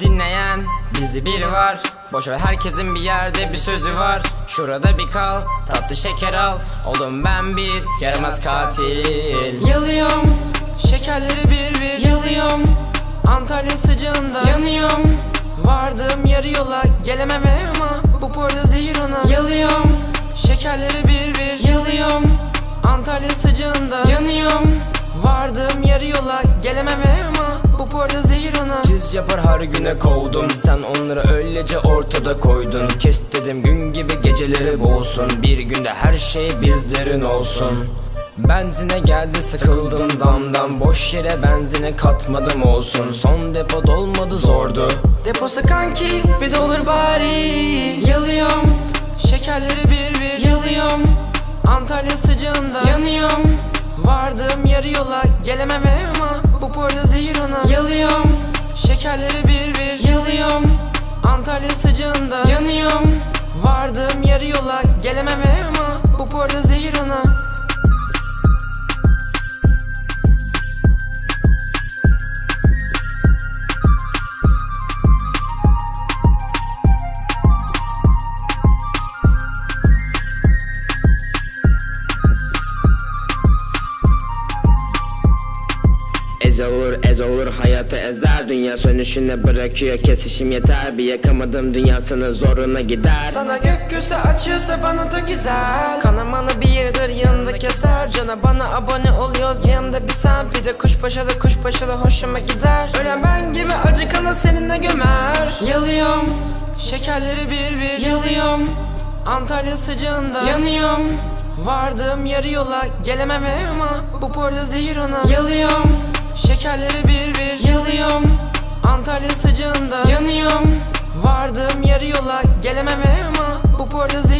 Dinleyen bizi bir var. Boş ver herkesin bir yerde bir sözü var. Şurada bir kal tatlı şeker al. Oldum ben bir yaramaz katil. Yalıyorum şekerleri bir bir. Yalıyorum Antalya sıcağında. Yanıyorum Vardım yarı yola. Gelemem ama Bu porda zehir ona. Yalıyorum şekerleri bir bir. Yalıyorum Antalya sıcağında. Yanıyorum Vardım yarı yola. Gelemem ama Bu porda zehir yapar her güne kovdum. Sen onları öylece ortada koydun. Kes dedim gün gibi geceleri boğulsun. Bir günde her şey bizlerin olsun. Benzine geldi sıkıldım zamdan. Boş yere benzine katmadım olsun. Son depo dolmadı zordu. Deposu kanki bir dolur bari. Yalıyorum Şekerleri bir bir yalıyorum. Antalya sıcağında yanıyorum. Vardım yarı yola gelemem ama Bu porda Sıcağında yanıyorum. Vardım yarı yola gelemem ama Bu porda zehir ona Ez olur ez olur hayatı ezer. Dünya sönüşüne bırakıyor kesişim yeter. Bir yakamadım dünyasının zoruna gider. Sana gökyüzü açıyorsa bana da güzel. Kanamalı bir yerdir yanında keser. Cana bana abone oluyoruz yanında bir sen. Bir de kuşpaşalı kuşpaşalı hoşuma gider. Ölen ben gibi acı kanı seninle gömer. Yalıyorum Şekerleri bir bir. Yalıyorum Antalya sıcağında. Yanıyorum Vardım yarı yola gelemem ama Bu porda zehir ona. Yalıyorum Şekerleri bir bir yalıyorum. Antalya sıcağında yanıyorum. Vardım yarı yola gelemem ama Bu portazı